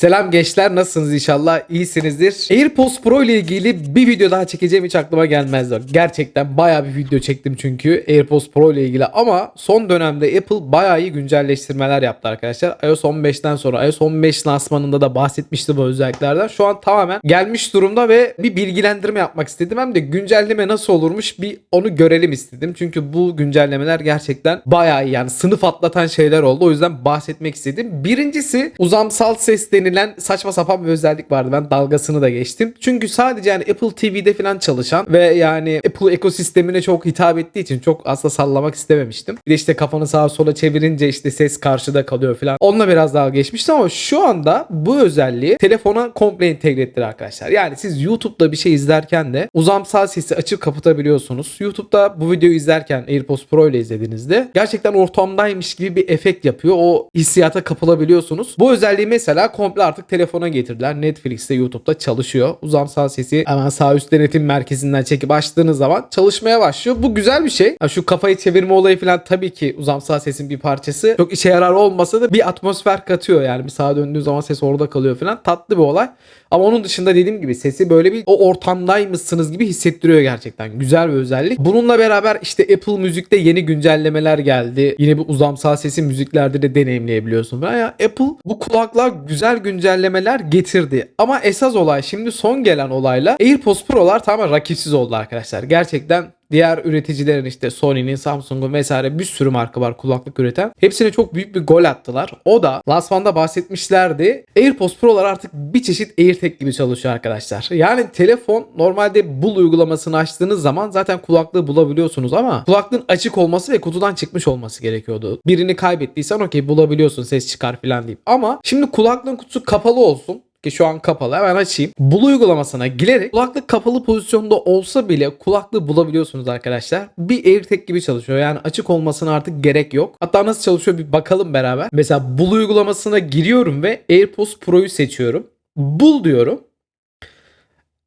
Selam gençler nasılsınız inşallah iyisinizdir. AirPods Pro ile ilgili bir video daha çekeceğim hiç aklıma gelmezdi. Gerçekten bayağı bir video çektim çünkü AirPods Pro ile ilgili ama son dönemde Apple bayağı iyi güncelleştirmeler yaptı arkadaşlar. iOS 15'ten sonra iOS 15 lansmanında da bahsetmiştim bu özelliklerden. Şu an tamamen gelmiş durumda ve bir bilgilendirme yapmak istedim. Hem de güncelleme nasıl olurmuş bir onu görelim istedim. Çünkü bu güncellemeler gerçekten bayağı iyi yani sınıf atlatan şeyler oldu. O yüzden bahsetmek istedim. Birincisi uzamsal ses denilen saçma sapan bir özellik vardı. Ben dalgasını da geçtim. Çünkü sadece yani Apple TV'de falan çalışan ve yani Apple ekosistemine çok hitap ettiği için çok aslında sallamak istememiştim. Bir de işte kafanı sağa sola çevirince işte ses karşıda kalıyor falan. Onunla biraz dalga geçmiştim ama şu anda bu özelliği telefona komple entegre ettiler arkadaşlar. Yani siz YouTube'da bir şey izlerken de uzamsal sesi açıp kapatabiliyorsunuz. YouTube'da bu videoyu izlerken AirPods Pro ile izlediğinizde gerçekten ortamdaymış gibi bir efekt yapıyor. O hissiyata kapılabiliyorsunuz. Bu özelliği mesela komple artık telefona getirdiler. Netflix'te YouTube'da çalışıyor. Uzamsal sesi hemen sağ üst denetim merkezinden çekip açtığınız zaman çalışmaya başlıyor. Bu güzel bir şey. Ha, şu kafayı çevirme olayı falan tabii ki uzamsal sesin bir parçası. Çok işe yarar olmasa da bir atmosfer katıyor. Yani bir sağa döndüğü zaman ses orada kalıyor falan. Tatlı bir olay. Ama onun dışında dediğim gibi sesi böyle bir o ortamdaymışsınız gibi hissettiriyor gerçekten. Güzel bir özellik. Bununla beraber işte Apple Müzik'te yeni güncellemeler geldi. Yine bir uzamsal sesi müziklerde de deneyimleyebiliyorsun. falan. Ya Apple bu kulaklığa güzel güncellemeler getirdi. Ama esas olay şimdi son gelen olayla AirPods Pro'lar tamamen rakipsiz oldu arkadaşlar. Gerçekten diğer üreticilerin işte Sony'nin, Samsung'un vesaire bir sürü marka var kulaklık üreten. Hepsine çok büyük bir gol attılar. O da lansmanda bahsetmişlerdi. AirPods Pro'lar artık bir çeşit AirTag gibi çalışıyor arkadaşlar. Yani telefon normalde Bul uygulamasını açtığınız zaman zaten kulaklığı bulabiliyorsunuz ama kulaklığın açık olması ve kutudan çıkmış olması gerekiyordu. Birini kaybettiysen okey bulabiliyorsun ses çıkar falan deyip. Ama şimdi kulaklığın kutusu kapalı olsun ki şu an kapalı hemen açayım. Bul uygulamasına girerek kulaklık kapalı pozisyonda olsa bile kulaklığı bulabiliyorsunuz arkadaşlar. Bir AirTag gibi çalışıyor. Yani açık olmasına artık gerek yok. Hatta nasıl çalışıyor bir bakalım beraber. Mesela Bul uygulamasına giriyorum ve AirPods Pro'yu seçiyorum. Bul diyorum.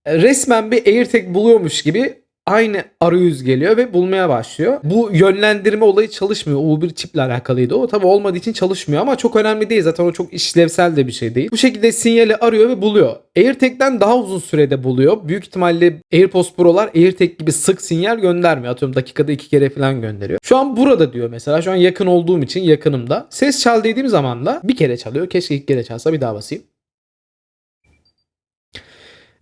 Resmen bir AirTag buluyormuş gibi aynı arayüz geliyor ve bulmaya başlıyor. Bu yönlendirme olayı çalışmıyor. U1 çiple alakalıydı o. Tabi olmadığı için çalışmıyor ama çok önemli değil. Zaten o çok işlevsel de bir şey değil. Bu şekilde sinyali arıyor ve buluyor. AirTag'den daha uzun sürede buluyor. Büyük ihtimalle AirPods Pro'lar AirTag gibi sık sinyal göndermiyor. Atıyorum dakikada iki kere falan gönderiyor. Şu an burada diyor mesela. Şu an yakın olduğum için yakınımda. Ses çal dediğim zaman da bir kere çalıyor. Keşke ilk kere çalsa bir daha basayım.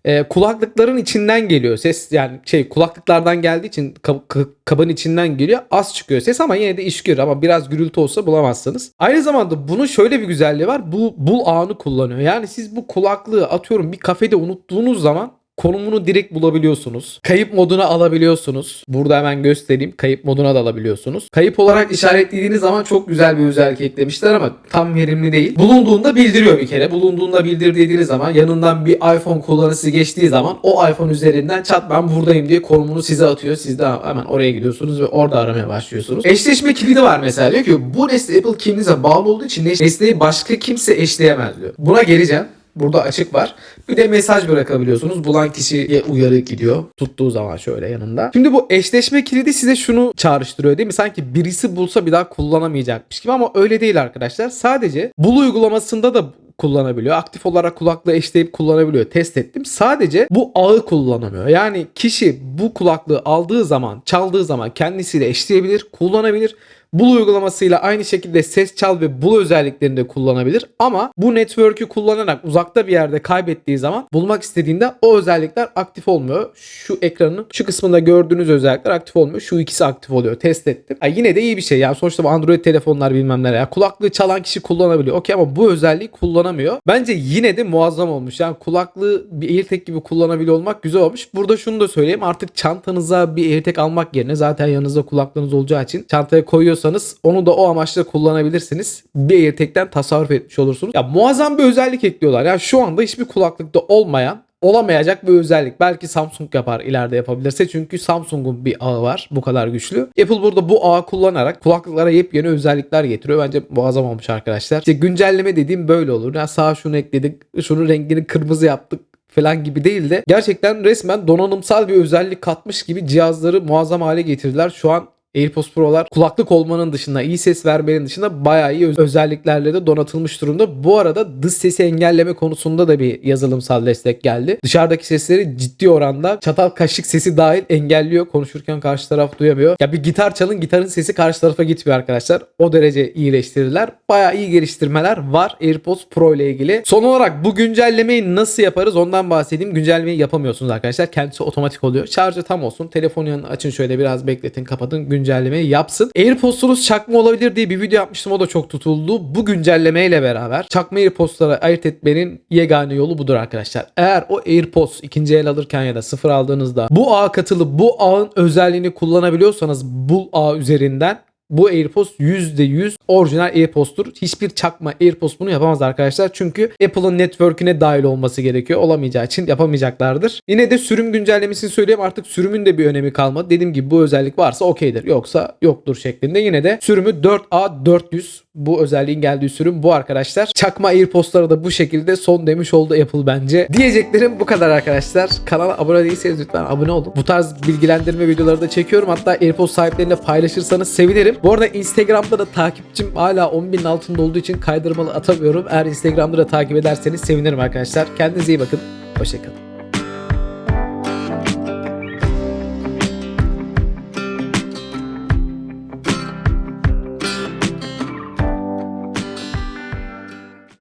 Ee, kulaklıkların içinden geliyor. Ses yani şey kulaklıklardan geldiği için kab- kabın içinden geliyor. Az çıkıyor ses ama yine de iş görür. Ama biraz gürültü olsa bulamazsınız. Aynı zamanda bunun şöyle bir güzelliği var. Bu bul ağını kullanıyor. Yani siz bu kulaklığı atıyorum bir kafede unuttuğunuz zaman konumunu direkt bulabiliyorsunuz. Kayıp moduna alabiliyorsunuz. Burada hemen göstereyim. Kayıp moduna da alabiliyorsunuz. Kayıp olarak işaretlediğiniz zaman çok güzel bir özellik eklemişler ama tam verimli değil. Bulunduğunda bildiriyor bir kere. Bulunduğunda bildir dediğiniz zaman yanından bir iPhone kullanıcısı geçtiği zaman o iPhone üzerinden çat ben buradayım diye konumunu size atıyor. Siz de hemen oraya gidiyorsunuz ve orada aramaya başlıyorsunuz. Eşleşme kilidi var mesela. Diyor ki bu nesne Apple kimliğinize bağlı olduğu için nesneyi başka kimse eşleyemez diyor. Buna geleceğim. Burada açık var. Bir de mesaj bırakabiliyorsunuz. Bulan kişiye uyarı gidiyor. Tuttuğu zaman şöyle yanında. Şimdi bu eşleşme kilidi size şunu çağrıştırıyor değil mi? Sanki birisi bulsa bir daha kullanamayacakmış gibi ama öyle değil arkadaşlar. Sadece bul uygulamasında da kullanabiliyor. Aktif olarak kulaklığı eşleyip kullanabiliyor. Test ettim. Sadece bu ağı kullanamıyor. Yani kişi bu kulaklığı aldığı zaman, çaldığı zaman kendisiyle eşleyebilir, kullanabilir. Bul uygulamasıyla aynı şekilde ses çal ve bul özelliklerini de kullanabilir. Ama bu network'ü kullanarak uzakta bir yerde kaybettiği zaman bulmak istediğinde o özellikler aktif olmuyor. Şu ekranın şu kısmında gördüğünüz özellikler aktif olmuyor. Şu ikisi aktif oluyor. Test ettim. Ya yine de iyi bir şey. Yani sonuçta bu Android telefonlar bilmem neler. Kulaklığı çalan kişi kullanabiliyor. Okey ama bu özelliği kullanamıyor. Bence yine de muazzam olmuş. Yani kulaklığı bir AirTag gibi kullanabiliyor olmak güzel olmuş. Burada şunu da söyleyeyim. Artık çantanıza bir AirTag almak yerine zaten yanınızda kulaklığınız olacağı için çantaya koyuyorsanız onu da o amaçla kullanabilirsiniz. Bir AirTag'den tasarruf etmiş olursunuz. Ya muazzam bir özellik ekliyorlar. Yani şu anda hiçbir kulaklıkta olmayan olamayacak bir özellik. Belki Samsung yapar ileride yapabilirse. Çünkü Samsung'un bir ağı var bu kadar güçlü. Apple burada bu ağı kullanarak kulaklıklara yepyeni özellikler getiriyor. Bence muazzam olmuş arkadaşlar. İşte güncelleme dediğim böyle olur. Ya sağa şunu ekledik, şunun rengini kırmızı yaptık falan gibi değil de gerçekten resmen donanımsal bir özellik katmış gibi cihazları muazzam hale getirdiler. Şu an AirPods Pro'lar kulaklık olmanın dışında, iyi ses vermenin dışında bayağı iyi öz- özelliklerle de donatılmış durumda. Bu arada dış sesi engelleme konusunda da bir yazılımsal destek geldi. Dışarıdaki sesleri ciddi oranda çatal kaşık sesi dahil engelliyor. Konuşurken karşı taraf duyamıyor. Ya bir gitar çalın gitarın sesi karşı tarafa gitmiyor arkadaşlar. O derece iyileştirdiler. Bayağı iyi geliştirmeler var AirPods Pro ile ilgili. Son olarak bu güncellemeyi nasıl yaparız ondan bahsedeyim. Güncellemeyi yapamıyorsunuz arkadaşlar. Kendisi otomatik oluyor. Şarjı tam olsun. Telefonu açın şöyle biraz bekletin kapatın. Güncellemeyi yapsın. AirPods'unuz çakma olabilir diye bir video yapmıştım. O da çok tutuldu. Bu güncellemeyle beraber çakma AirPods'lara ayırt etmenin yegane yolu budur arkadaşlar. Eğer o AirPods ikinci el alırken ya da sıfır aldığınızda bu ağa katılı bu ağın özelliğini kullanabiliyorsanız bu ağ üzerinden bu AirPods %100 orijinal AirPods'tur. Hiçbir çakma AirPods bunu yapamaz arkadaşlar. Çünkü Apple'ın network'üne dahil olması gerekiyor. Olamayacağı için yapamayacaklardır. Yine de sürüm güncellemesini söyleyeyim. Artık sürümün de bir önemi kalmadı. Dediğim gibi bu özellik varsa okeydir. Yoksa yoktur şeklinde. Yine de sürümü 4A 400 bu özelliğin geldiği sürüm bu arkadaşlar. Çakma AirPods'lara da bu şekilde son demiş oldu Apple bence. Diyeceklerim bu kadar arkadaşlar. Kanala abone değilseniz lütfen abone olun. Bu tarz bilgilendirme videoları da çekiyorum. Hatta AirPods sahiplerine paylaşırsanız sevinirim. Bu arada Instagram'da da takipçim hala 10.000'in altında olduğu için kaydırmalı atamıyorum. Eğer Instagram'da da takip ederseniz sevinirim arkadaşlar. Kendinize iyi bakın. Hoşçakalın.